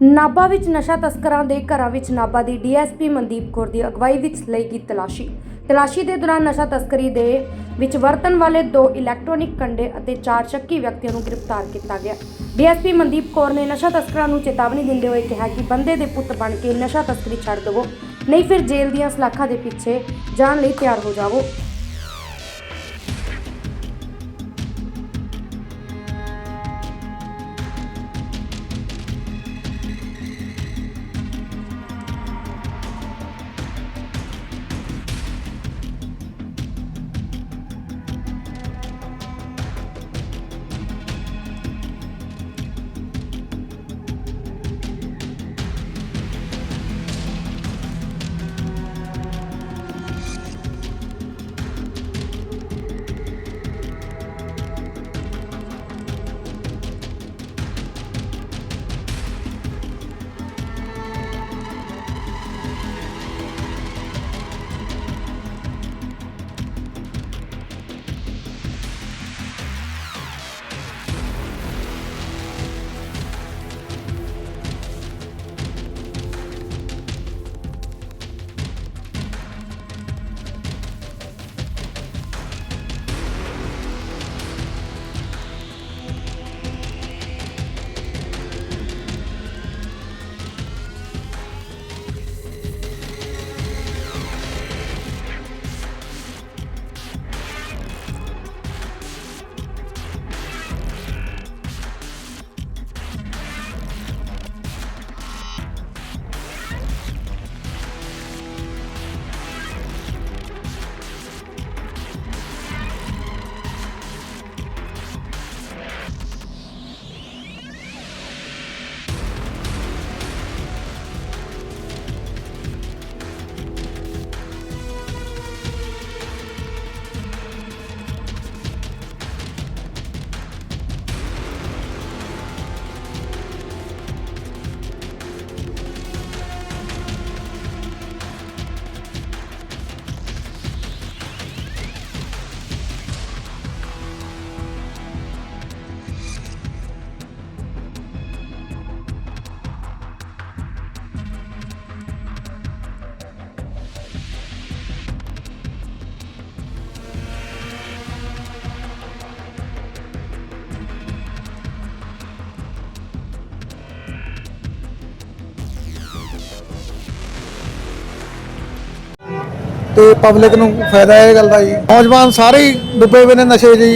ਨਾਭਾ ਵਿੱਚ ਨਸ਼ਾ ਤਸਕਰਾਂ ਦੇ ਘਰਾਂ ਵਿੱਚ ਨਾਭਾ ਦੀ ਡੀਐਸਪੀ ਮਨਦੀਪ ਕੌਰ ਦੀ ਅਗਵਾਈ ਵਿੱਚ ਲਈ ਗਈ ਤਲਾਸ਼ੀ। ਤਲਾਸ਼ੀ ਦੇ ਦੌਰਾਨ ਨਸ਼ਾ ਤਸਕਰੀ ਦੇ ਵਿੱਚ ਵਰਤਣ ਵਾਲੇ ਦੋ ਇਲੈਕਟ੍ਰੋਨਿਕ ਕੰਡੇ ਅਤੇ ਚਾਰ ਸ਼ੱਕੀ ਵਿਅਕਤੀਆਂ ਨੂੰ ਗ੍ਰਿਫਤਾਰ ਕੀਤਾ ਗਿਆ। ਡੀਐਸਪੀ ਮਨਦੀਪ ਕੌਰ ਨੇ ਨਸ਼ਾ ਤਸਕਰਾਂ ਨੂੰ ਚੇਤਾਵਨੀ ਦਿੰਦੇ ਹੋਏ ਕਿਹਾ ਕਿ ਬੰਦੇ ਦੇ ਪੁੱਤ ਬਣ ਕੇ ਨਸ਼ਾ ਤਸਕਰੀ ਛੱਡ ਦਿਵੋ, ਨਹੀਂ ਫਿਰ ਜੇਲ੍ਹ ਦੀਆਂ ਸਲਾਖਾਂ ਦੇ ਪਿੱਛੇ ਜਾਣ ਲਈ ਤਿਆਰ ਹੋ ਜਾਵੋ। ਤੇ ਪਬਲਿਕ ਨੂੰ ਫਾਇਦਾ ਇਹ ਗੱਲ ਦਾ ਜੀ। ਨੌਜਵਾਨ ਸਾਰੇ ਹੀ ਡੁੱਬੇ ਹੋਏ ਨੇ ਨਸ਼ੇ ਜੀ।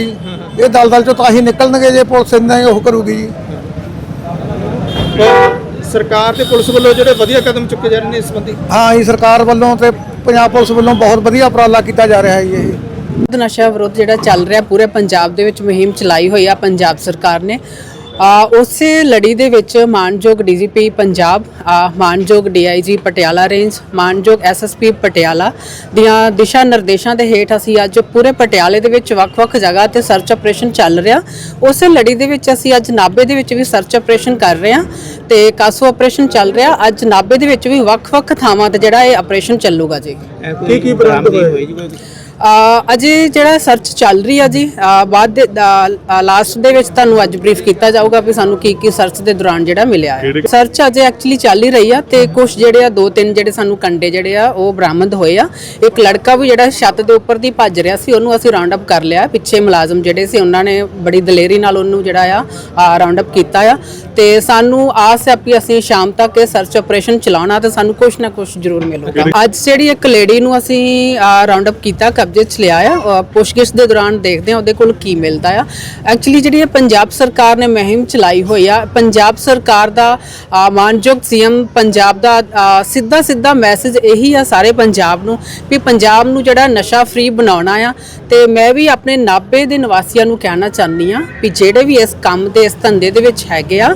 ਇਹ ਦਲਦਲ ਚੋਂ ਤਾਂ ਹੀ ਨਿਕਲਣਗੇ ਜੇ ਪੁਲਿਸ ਇੰਨਾ ਹੀ ਉਹ ਕਰੂਗੀ ਜੀ। ਸਰਕਾਰ ਤੇ ਪੁਲਿਸ ਵੱਲੋਂ ਜਿਹੜੇ ਵਧੀਆ ਕਦਮ ਚੁੱਕੇ ਜਾ ਰਹੇ ਨੇ ਇਸ ਸੰਬੰਧੀ? ਹਾਂ ਜੀ ਸਰਕਾਰ ਵੱਲੋਂ ਤੇ ਪੰਜਾਬ ਪੁਲਿਸ ਵੱਲੋਂ ਬਹੁਤ ਵਧੀਆ ਉਪਰਾਲਾ ਕੀਤਾ ਜਾ ਰਿਹਾ ਹੈ ਜੀ ਇਹ। ਵਿਰੋਧ ਨਸ਼ਾ ਵਿਰੋਧ ਜਿਹੜਾ ਚੱਲ ਰਿਹਾ ਪੂਰੇ ਪੰਜਾਬ ਦੇ ਵਿੱਚ ਮੁਹਿੰਮ ਚਲਾਈ ਹੋਈ ਆ ਪੰਜਾਬ ਸਰਕਾਰ ਨੇ। ਉਸੇ ਲੜੀ ਦੇ ਵਿੱਚ ਮਾਨਯੋਗ ਡੀਜੀਪੀ ਪੰਜਾਬ, ਆ, ਮਾਨਯੋਗ ਡੀਆਈਜੀ ਪਟਿਆਲਾ ਰੇਂਜ, ਮਾਨਯੋਗ ਐਸਐਸਪੀ ਪਟਿਆਲਾ ਦੀਆਂ ਦਿਸ਼ਾ ਨਿਰਦੇਸ਼ਾਂ ਦੇ ਹੇਠ ਅਸੀਂ ਅੱਜ ਪੂਰੇ ਪਟਿਆਲੇ ਦੇ ਵਿੱਚ ਵੱਖ-ਵੱਖ ਜਗ੍ਹਾ ਤੇ ਸਰਚ ਆਪਰੇਸ਼ਨ ਚੱਲ ਰਿਹਾ। ਉਸੇ ਲੜੀ ਦੇ ਵਿੱਚ ਅਸੀਂ ਅੱਜ ਨਾਬੇ ਦੇ ਵਿੱਚ ਵੀ ਸਰਚ ਆਪਰੇਸ਼ਨ ਕਰ ਰਹੇ ਹਾਂ ਤੇ ਕਾਸੋ ਆਪਰੇਸ਼ਨ ਚੱਲ ਰਿਹਾ। ਅੱਜ ਨਾਬੇ ਦੇ ਵਿੱਚ ਵੀ ਵੱਖ-ਵੱਖ ਥਾਵਾਂ ਤੇ ਜਿਹੜਾ ਇਹ ਆਪਰੇਸ਼ਨ ਚੱਲੂਗਾ ਜੀ। ਕੀ ਕੀ ਬਰਾਮਦ ਹੋਏ ਜੀ? ਅਜੇ ਜਿਹੜਾ ਸਰਚ ਚੱਲ ਰਹੀ ਆ ਜੀ ਬਾਅਦ ਦੇ ਲਾਸਟ ਦੇ ਵਿੱਚ ਤੁਹਾਨੂੰ ਅੱਜ ਬਰੀਫ ਕੀਤਾ ਜਾਊਗਾ ਵੀ ਸਾਨੂੰ ਕੀ ਕੀ ਸਰਚ ਦੇ ਦੌਰਾਨ ਜਿਹੜਾ ਮਿਲਿਆ ਹੈ। ਸਰਚ ਅਜੇ ਐਕਚੁਅਲੀ ਚੱਲ ਹੀ ਰਹੀ ਆ ਤੇ ਕੁਝ ਜਿਹੜੇ ਆ ਦੋ ਤਿੰਨ ਜਿਹੜੇ ਸਾਨੂੰ ਕੰਡੇ ਜਿਹੜੇ ਆ ਉਹ ਬਰਾਮਦ ਹੋਏ ਆ। ਇੱਕ ਲੜਕਾ ਵੀ ਜਿਹੜਾ ਛੱਤ ਦੇ ਉੱਪਰ ਦੀ ਭੱਜ ਰਿਹਾ ਸੀ ਉਹਨੂੰ ਅਸੀਂ ਰਾਉਂਡ ਅਪ ਕਰ ਲਿਆ ਪਿੱਛੇ ਮੁਲਾਜ਼ਮ ਜਿਹੜੇ ਸੀ ਉਹਨਾਂ ਨੇ ਬੜੀ ਦਲੇਰੀ ਨਾਲ ਉਹਨੂੰ ਜਿਹੜਾ ਆ ਰਾਉਂਡ ਅਪ ਕੀਤਾ ਆ। ਤੇ ਸਾਨੂੰ ਆਸ ਹੈ ਵੀ ਅਸੀਂ ਸ਼ਾਮ ਤੱਕ ਇਹ ਸਰਚ ਆਪਰੇਸ਼ਨ ਚਲਾਉਣਾ ਤੇ ਸਾਨੂੰ ਕੁਝ ਨਾ ਕੁਝ ਜ਼ਰੂਰ ਮਿਲੂਗਾ। ਅੱਜ ਜਿਹੜੀ ਇੱਕ ਲੇਡੀ ਨੂੰ ਅਸੀਂ ਰਾਉਂਡ ਅਪ ਕੀਤਾ ਕਬਜ਼ੇ 'ਚ ਲਿਆ ਆ। ਪੁੱਛਗਿੱਛ ਦੇ ਦੌਰਾਨ ਦੇਖਦੇ ਹਾਂ ਉਹਦੇ ਕੋਲ ਕੀ ਮਿਲਦਾ ਆ। ਐਕਚੁਅਲੀ ਜਿਹੜੀ ਇਹ ਪੰਜਾਬ ਸਰਕਾਰ ਨੇ ਮੁਹਿੰਮ ਚਲਾਈ ਹੋਈ ਆ ਪੰਜਾਬ ਸਰਕਾਰ ਦਾ ਅ, ਮਾਨਯੋਗ ਸੀਐਮ ਪੰਜਾਬ ਦਾ ਸਿੱਧਾ ਸਿੱਧਾ ਮੈਸੇਜ ਇਹੀ ਆ ਸਾਰੇ ਪੰਜਾਬ ਨੂੰ ਵੀ ਪੰਜਾਬ ਨੂੰ ਜਿਹੜਾ ਨਸ਼ਾ ਫ੍ਰੀ ਬਣਾਉਣਾ ਆ। ਤੇ ਮੈਂ ਵੀ ਆਪਣੇ ਨਾਭੇ ਦੇ ਨਿਵਾਸੀਆਂ ਨੂੰ ਕਹਿਣਾ ਚਾਹੁੰਦੀ ਆ ਵੀ ਜਿਹੜੇ ਵੀ ਇਸ ਕੰਮ ਦੇ ਇਸ ਧੰਦੇ ਦੇ ਵਿੱਚ ਹੈਗੇ ਆ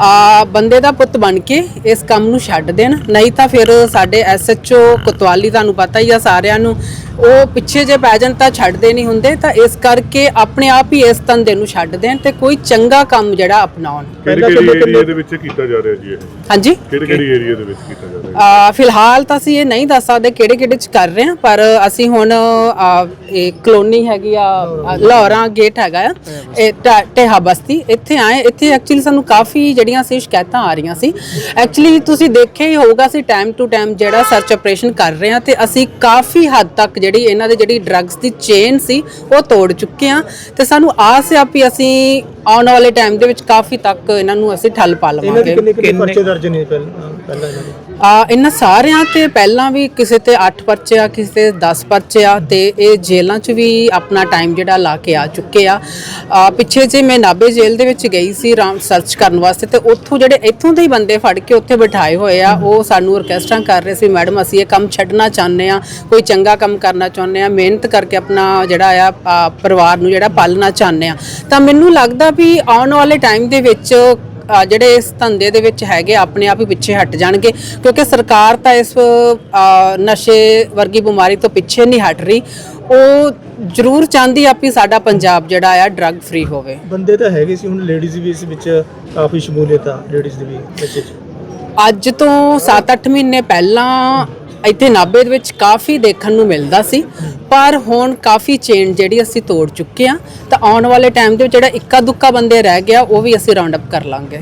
ਆ ਬੰਦੇ ਦਾ ਪੁੱਤ ਬਣ ਕੇ ਇਸ ਕੰਮ ਨੂੰ ਛੱਡ ਦੇਣ। ਨਹੀਂ ਤਾਂ ਫਿਰ ਸਾਡੇ ਐਸਐਚਓ ਕੋਤਵਾਲੀ ਤੁਹਾਨੂੰ ਪਤਾ ਹੀ ਆ ਸਾਰਿਆਂ ਨੂੰ ਉਹ ਪਿੱਛੇ ਜੇ ਪੈ ਜਾਣ ਤਾਂ ਛੱਡਦੇ ਨਹੀਂ ਹੁੰਦੇ ਤਾਂ ਇਸ ਕਰਕੇ ਆਪਣੇ ਆਪ ਹੀ ਇਸ ਧੰਦੇ ਨੂੰ ਛੱਡ ਦੇਣ ਤੇ ਕੋਈ ਚੰਗਾ ਕੰਮ ਜਿਹੜਾ ਅਪਣਾਉਣ। ਕਿਹੜੇ ਕਿਹੜੇ ਏਰੀਆ ਦੇ ਵਿੱਚ ਕੀਤਾ ਜਾ ਰਿਹਾ ਜੀ ਇਹ? ਹਾਂਜੀ? ਕਿਹੜੇ ਕਿਹੜੇ ਏਰੀਆ ਦੇ ਵਿੱਚ ਕੀਤਾ ਜਾ ਰਿਹਾ? ਫਿਲਹਾਲ ਤਾਂ ਅਸੀਂ ਇਹ ਨਹੀਂ ਦੱਸ ਸਕਦੇ ਕਿਹੜੇ ਕਿਹੜੇ ਚ ਕਰ ਰਹੇ ਹਾਂ ਪਰ ਅਸੀਂ ਹੁਣ ਆ, ਇਹ ਕਲੋਨੀ ਹੈਗੀ ਆ ਆ, ਲਾਹੌਰਾਂ ਗੇਟ ਹੈਗਾ ਆ ਇਹ ਟ- ਢੇਹਾ ਬਸਤੀ ਇੱਥੇ ਆਏ ਇੱਥੇ ਐਕਚੁਅਲੀ ਸਾਨੂੰ ਕਾਫੀ ਜਿਹੜੀਆਂ ਸੀ ਸ਼ਿਕਾਇਤਾਂ ਆ ਰਹੀਆਂ ਸੀ। ਐਕਚੁਅਲੀ ਤੁਸੀਂ ਦੇਖਿਆ ਹੀ ਹੋਊਗਾ ਅਸੀਂ ਟਾਈਮ ਟੂ ਟਾਈਮ ਜਿਹੜਾ ਸਰਚ ਆਪਰੇਸ਼ਨ ਕਰ ਰਹੇ ਹਾਂ ਤੇ ਅਸੀਂ ਕਾਫੀ ਹੱਦ ਤੱਕ ਜਿਹੜੀ ਇਹਨਾਂ ਦੇ ਜਿਹੜੀ ਡਰੱਗਸ ਦੀ ਚੇਨ ਸੀ ਉਹ ਤੋੜ ਚੁੱਕੇ ਹਾਂ ਤੇ ਸਾਨੂੰ ਆਸ ਹੈ ਵੀ ਅਸੀਂ ਆਉਣ ਵਾਲੇ ਟਾਈਮ ਦੇ ਵਿੱਚ ਕਾਫੀ ਤੱਕ ਇਹਨਾਂ ਨੂੰ ਅਸੀਂ ਠੱਲ ਪਾ ਇਹਨਾਂ ਲਵਾਂਗੇ। ਦੇ ਕਿੰਨੇ ਕਿੰਨੇ ਪਰਚੇ ਦਰਜ ਨੇ ਪਹਿਲਾਂ ਪਹਿਲਾਂ ਇਹਨਾਂ ਦੇ? ਆ ਇਹਨਾਂ ਸਾਰਿਆਂ ਤੇ ਪਹਿਲਾਂ ਵੀ ਕਿਸੇ ਤੇ 8 ਪਰਚੇ ਆ ਕਿਸੇ ਤੇ 10 ਪਰਚੇ ਆ ਤੇ ਇਹ ਜੇਲ੍ਹਾਂ 'ਚ ਵੀ ਆਪਣਾ ਟਾਈਮ ਜਿਹੜਾ ਲਾ ਕੇ ਆ ਚੁੱਕੇ ਆ। ਆ, ਪਿੱਛੇ ਜੇ ਮੈਂ ਨਾਬੇ ਜੇਲ੍ਹ ਦੇ ਵਿੱਚ ਗਈ ਸੀ ਰਾਮ ਸਰਚ ਕਰਨ ਵਾਸਤੇ ਤੇ ਉੱਥੋਂ ਜਿਹੜੇ ਇੱਥੋਂ ਦੇ ਹੀ ਬੰਦੇ ਫੜ ਕੇ ਉੱਥੇ ਬਿਠਾਏ ਹੋਏ ਆ ਉਹ ਸਾਨੂੰ ਰਿਕਵੈਸਟਾਂ ਕਰ ਰਹੇ ਸੀ ਮੈਡਮ ਅਸੀਂ ਇਹ ਕੰਮ ਛੱਡਣਾ ਚਾਹੁੰਦੇ ਆ ਕੋਈ ਚੰਗਾ ਕੰਮ ਕਰਨਾ ਚਾਹੁੰਦੇ ਆ ਮਿਹਨਤ ਕਰਕੇ ਆਪਣਾ ਜਿਹੜਾ ਆ ਆ, ਪਰਿਵਾਰ ਨੂੰ ਜਿਹੜਾ ਪਾਲਣਾ ਚਾਹੁੰਦੇ ਆ। ਤਾਂ ਮੈਨੂੰ ਲੱਗਦਾ ਵੀ ਆਉਣ ਵਾਲੇ ਟਾਈਮ ਦੇ ਵਿੱਚ ਅ, ਜਿਹੜੇ ਇਸ ਧੰਦੇ ਦੇ ਵਿੱਚ ਹੈਗੇ ਆਪਣੇ ਆਪ ਹੀ ਪਿੱਛੇ ਹਟ ਜਾਣਗੇ। ਕਿਉਂਕਿ ਸਰਕਾਰ ਤਾਂ ਇਸ ਅ, ਨਸ਼ੇ ਵਰਗੀ ਬਿਮਾਰੀ ਤੋਂ ਪਿੱਛੇ ਨਹੀਂ ਹਟ ਰਹੀ। ਉਹ ਜ਼ਰੂਰ ਚਾਹੁੰਦੀ ਆ ਵੀ ਸਾਡਾ ਪੰਜਾਬ ਜਿਹੜਾ ਆ ਡਰੱਗ ਫ੍ਰੀ ਹੋਵੇ। ਬੰਦੇ ਤਾਂ ਹੈਗੇ ਸੀ ਹੁਣ ਲੇਡੀਜ਼ ਵੀ ਇਸ ਵਿੱਚ ਕਾਫੀ ਸ਼ਮੂਲੀਅਤ ਆ ਲੇਡੀਜ਼ ਦੀ ਵੀ ਵਿੱਚ। ਅੱਜ ਤੋਂ 7-8 ਮਹੀਨੇ ਪਹਿਲਾਂ ਇੱਥੇ ਨਾਭੇ ਦੇ ਵਿੱਚ ਕਾਫੀ ਦੇਖਣ ਨੂੰ ਮਿਲਦਾ ਸੀ, ਪਰ ਹੁਣ ਕਾਫੀ ਚੇਨ ਜਿਹੜੀ ਅਸੀਂ ਤੋੜ ਚੁੱਕੇ ਆ ਤਾਂ ਆਉਣ ਵਾਲੇ ਟਾਈਮ ਦੇ ਵਿੱਚ ਜਿਹੜਾ ਇੱਕਾ ਦੁੱਕਾ ਬੰਦੇ ਰਹਿ ਗਿਆ, ਉਹ ਵੀ ਅਸੀਂ ਰਾਉਂਡ ਅਪ ਕਰ ਲਾਂਗੇ।